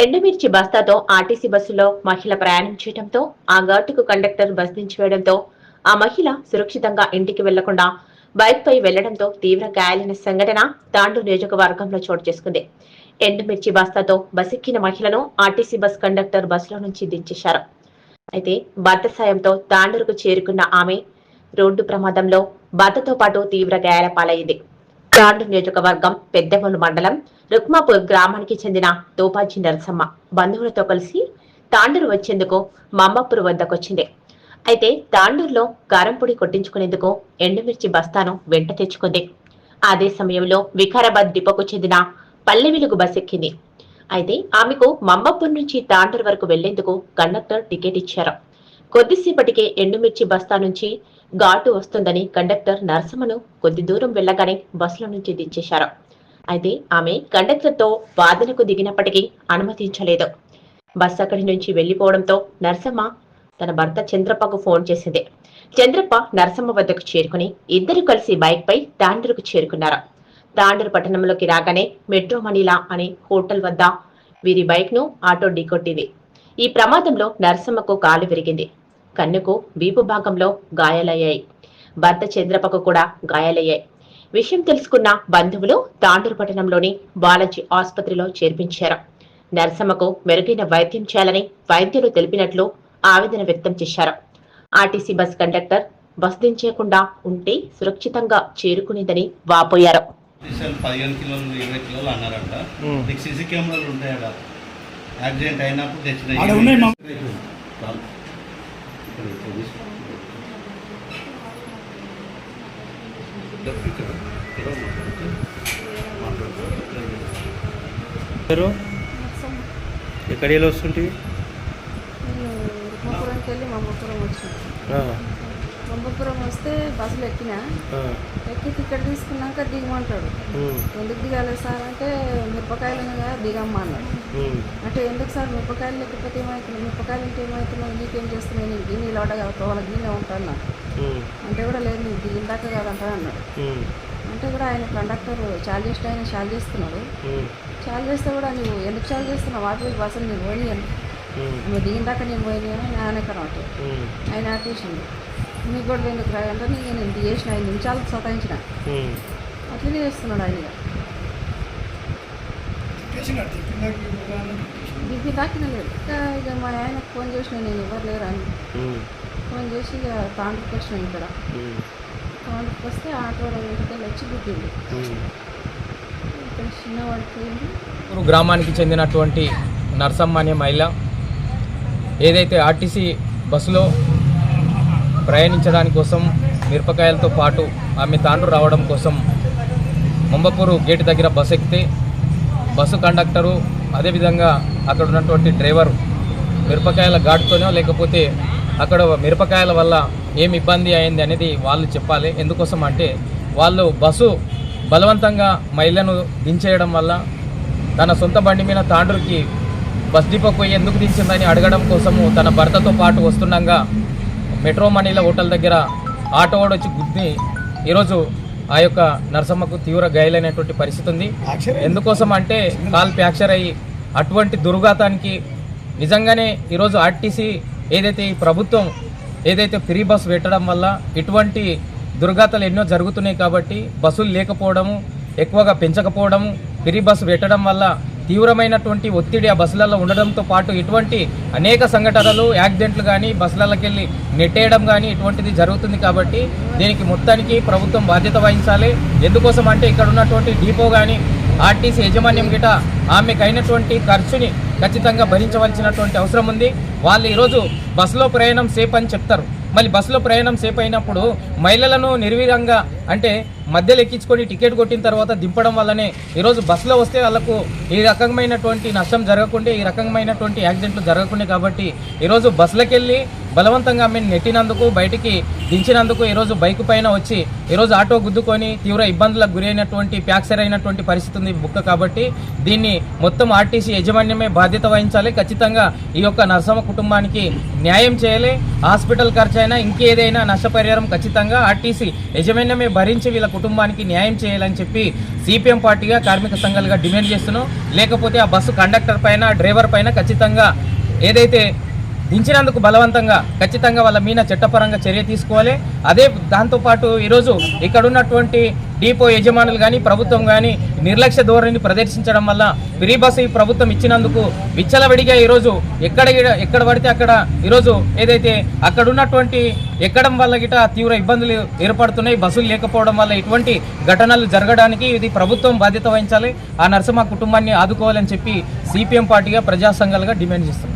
ఎండుమిర్చి బస్తాతో ఆర్టీసీ బస్సులో మహిళ ప్రయాణం చేయడంతో ఆ ఘాటుకు కండక్టర్ బస్ దించి వేయడంతో ఆ మహిళ సురక్షితంగా ఇంటికి వెళ్ళకుండా బైక్ పై వెళ్ళడంతో తీవ్ర గాయాలైన సంఘటన తాండు నియోజకవర్గంలో చోటు చేసుకుంది. ఎండుమిర్చి బస్తాతో బసెక్కిన మహిళను ఆర్టీసీ బస్ కండక్టర్ బస్సులో నుంచి దించేశారు. అయితే భర్త సాయంతో తాండూరుకు చేరుకున్న ఆమె రోడ్డు ప్రమాదంలో భర్తతో పాటు తీవ్ర గాయాల పాలైంది. తాండూరు నియోజకవర్గం పెద్దమూలు మండలం రుక్మాపూర్ గ్రామానికి చెందిన తోపాజీ నరసమ్మ బంధువులతో కలిసి తాండూరు వచ్చేందుకు మమ్మపూర్ వద్దకొచ్చింది. అయితే తాండూరులో కారంపొడి కొట్టించుకునేందుకు ఎండుమిర్చి బస్తాను వెంట తెచ్చుకుంది. అదే సమయంలో వికారాబాద్ డిపోకు చెందిన పల్లె వెలుగు బస్ ఎక్కింది. అయితే ఆమెకు మమ్మపూర్ నుంచి తాండూరు వరకు వెళ్ళేందుకు కండక్టర్ టికెట్ ఇచ్చారు. కొద్దిసేపటికే ఎండుమిర్చి బస్తా నుంచి ఘాటు వస్తుందని కండక్టర్ నరసమ్మను కొద్ది దూరం వెళ్ళగానే బస్సులో నుంచి దించేశారు. అయితే ఆమె కండక్టర్తో వాదనకు దిగినప్పటికీ అనుమతించలేదు. బస్సు అక్కడి నుంచి వెళ్ళిపోవడంతో నరసమ్మ తన భర్త చంద్రప్పకు ఫోన్ చేసింది. చంద్రప్ప నరసమ్మ వద్దకు చేరుకుని ఇద్దరు కలిసి బైక్ పై తాండ్రుకు చేరుకున్నారు. తాండ్రు పట్టణంలోకి రాగానే మెట్రో మనీలా అనే హోటల్ వద్ద వీరి బైక్ను ఆటో ఢీకొట్టింది. ఈ ప్రమాదంలో నరసమ్మకు కాలు విరిగింది. కన్నుకు వీపు భాగంలో గాయాలయ్యాయి. భర్త చంద్రప్పకు కూడా గాయాలయ్యాయి. విషయం తెలుసుకున్న బంధువులు తాండూరు పట్టణంలోని బాలాజీ ఆసుపత్రిలో చేర్పించారు. నరసమ్మకు మెరుగైన వైద్యం చేయాలని వైద్యులు తెలిపినట్లు ఆవేదన వ్యక్తం చేశారు. ఆర్టీసీ బస్ కండక్టర్ బస్ దించేయకుండా ఉంటే సురక్షితంగా చేరుకునేదని వాపోయారు. స్పెషల్ పదిహేను కిలోలు ఇరవై కిలోలు అన్నారంట. నీకు సీసీ కెమెరాలు ఉంటాయట. యాక్సిడెంట్ అయినప్పుడు తెచ్చిన పేరు ఎక్కడ వెళ్ళి వెళ్ళి మమ్మపురం మమ్మపురం వస్తే బస్సులో ఎక్కిన? ఎక్కి టికెట్ తీసుకున్నాక దిగమంటాడు. ఎందుకు దిగాలి సార్ అంటే మిరపకాయలు కదా దిగమ్మా అన్నాడు. అంటే ఎందుకు సార్ మిరపకాయలు లేకపోతే ఏమవుతుంది మిరపకాయలు ఉంటే ఏమవుతున్నావు నీకేం చేస్తున్నావు నీకు గిన్నె ఇలాట కాదు వాళ్ళ గిన్నె ఉంటాను అంటే కూడా లేదు నీకు దిగిందాక కాదంటా అన్నాడు. అంటే కూడా ఆయన కండక్టర్ చాలు చేస్తే ఆయన చాలు చేస్తున్నాడు. చాలు చేస్తే కూడా నువ్వు ఎందుకు చాలు చేస్తున్నావు? వాటి బస్సులు నేను పోయి నువ్వు దిగిందాక నేను పోయి అని ఆయన కనమాట ఉమ్, ఆయన ఆపేసిండు. మీకు కూడా ఎందుకు రా అంటే నేను ఇంత చేసిన? ఐదు నిమిషాలు సతాయించిన. అట్లనే చేస్తున్నాడు ఆయన. ఇక. దిప్పి దాకిన లేదు. ఇక ఇక మా ఆయనకు ఫోన్ చేసిన నేను ఎవరు లేరు అని. ఫోన్ చేసి ఇక తాండ్రుకి వచ్చిన ఇక్కడ. తాండ్రుకి వస్తే ఆటో ఇంటికి వచ్చి ఉమ్. ఇక్కడ చిన్న పడిపోయింది గ్రామానికి చెందినటువంటి నర్సమ్మ అనే మహిళ ఏదైతే ఆర్టీసీ బస్సులో ప్రయాణించడానికి కోసం మిరపకాయలతో పాటు ఆమె తాండ్రు రావడం కోసం ముంబపూరు గేట్ దగ్గర బస్సు ఎక్కితే బస్సు కండక్టరు అదేవిధంగా అక్కడ ఉన్నటువంటి డ్రైవరు మిరపకాయల ఘాటుతోనో లేకపోతే అక్కడ మిరపకాయల వల్ల ఏం ఇబ్బంది అయింది అనేది వాళ్ళు చెప్పాలి. ఎందుకోసం అంటే వాళ్ళు బస్సు బలవంతంగా మహిళను దించేయడం వల్ల తన సొంత బండి మీద తాండ్రుకి బస్ డిపోకి పోయి ఎందుకు దించిందని అడగడం కోసము తన భర్తతో పాటు వస్తుండగా మెట్రో మనీల హోటల్ దగ్గర ఆటో వచ్చి గుద్ది ఈరోజు ఆ యొక్క నరసమ్మకు తీవ్ర గాయాలైనటువంటి పరిస్థితి ఉంది. ఎందుకోసం అంటే కాల్ ఫ్రాక్చర్ అయ్యి అటువంటి దుర్ఘాతానికి నిజంగానే ఈరోజు ఆర్టీసీ ఏదైతే ఈ ప్రభుత్వం ఏదైతే ఫ్రీ బస్ పెట్టడం వల్ల ఇటువంటి దుర్ఘాతాలు ఎన్నో జరుగుతున్నాయి కాబట్టి బస్సులు లేకపోవడము ఎక్కువగా పెంచకపోవడము ఫ్రీ బస్సు పెట్టడం వల్ల తీవ్రమైనటువంటి ఒత్తిడి ఆ బస్సులలో ఉండడంతో పాటు ఇటువంటి అనేక సంఘటనలు యాక్సిడెంట్లు కానీ బస్సులకి వెళ్ళి నెట్టేయడం కానీ ఇటువంటిది జరుగుతుంది కాబట్టి దీనికి మొత్తానికి ప్రభుత్వం బాధ్యత వహించాలి. ఎందుకోసం అంటే ఇక్కడ ఉన్నటువంటి డిపో కానీ ఆర్టీసీ యాజమాన్యం గిట ఆమెకైనటువంటి ఖర్చుని ఖచ్చితంగా భరించవలసినటువంటి అవసరం ఉంది. వాళ్ళు ఈరోజు బస్సులో ప్రయాణం సేఫ్ అని చెప్తారు. మళ్ళీ బస్సులో ప్రయాణం సేఫ్ అయినప్పుడు మహిళలను నిర్వీరంగా అంటే మధ్యలో ఎక్కించుకొని టికెట్ కొట్టిన తర్వాత దింపడం వల్లనే ఈరోజు బస్సులో వస్తే వాళ్ళకు ఈ రకమైనటువంటి నష్టం జరగకుండా ఈ రకమైనటువంటి యాక్సిడెంట్లు జరగకుండా కాబట్టి ఈరోజు బస్సులకు వెళ్ళి బలవంతంగా ఆమెను నెట్టినందుకు బయటికి దించినందుకు ఈరోజు బైక్ పైన వచ్చి ఈరోజు ఆటో గుద్దుకొని తీవ్ర ఇబ్బందులకు గురైనటువంటి ప్యాక్చర్ అయినటువంటి పరిస్థితి ఉంది బుక్క కాబట్టి దీన్ని మొత్తం ఆర్టీసీ యాజమాన్యమే బాధ్యత వహించాలి. ఖచ్చితంగా ఈ యొక్క నరసమ్మ కుటుంబానికి న్యాయం చేయాలి. హాస్పిటల్ ఖర్చు అయినా ఇంకేదైనా నష్టపరిహారం ఖచ్చితంగా ఆర్టీసీ యజమాన్యమే భరించి వీళ్ళ కుటుంబానికి న్యాయం చేయాలని చెప్పి సిపిఎం పార్టీగా కార్మిక సంఘాలుగా డిమాండ్ చేస్తున్నాం. లేకపోతే ఆ బస్సు కండక్టర్ పైన డ్రైవర్ పైన ఖచ్చితంగా ఏదైతే దించినందుకు బలవంతంగా ఖచ్చితంగా వాళ్ళ మీద చట్టపరంగా చర్య తీసుకోవాలి. అదే దాంతోపాటు ఈరోజు ఇక్కడ ఉన్నటువంటి డిపో యజమానులు కానీ ప్రభుత్వం కానీ నిర్లక్ష్య ధోరణిని ప్రదర్శించడం వల్ల ఫ్రీ బస్సు ఈ ప్రభుత్వం ఇచ్చినందుకు విచ్చలవిడిగా ఈరోజు ఎక్కడ ఎక్కడ పడితే అక్కడ ఈరోజు ఏదైతే అక్కడ ఉన్నటువంటి ఎక్కడం వల్ల గిట తీవ్ర ఇబ్బందులు ఏర్పడుతున్నాయి బస్సులు లేకపోవడం వల్ల ఇటువంటి ఘటనలు జరగడానికి ఇది ప్రభుత్వం బాధ్యత వహించాలి. ఆ నరసింహ కుటుంబాన్ని ఆదుకోవాలని చెప్పి సిపిఎం పార్టీగా ప్రజా సంఘాలుగా డిమాండ్ చేస్తున్నాం.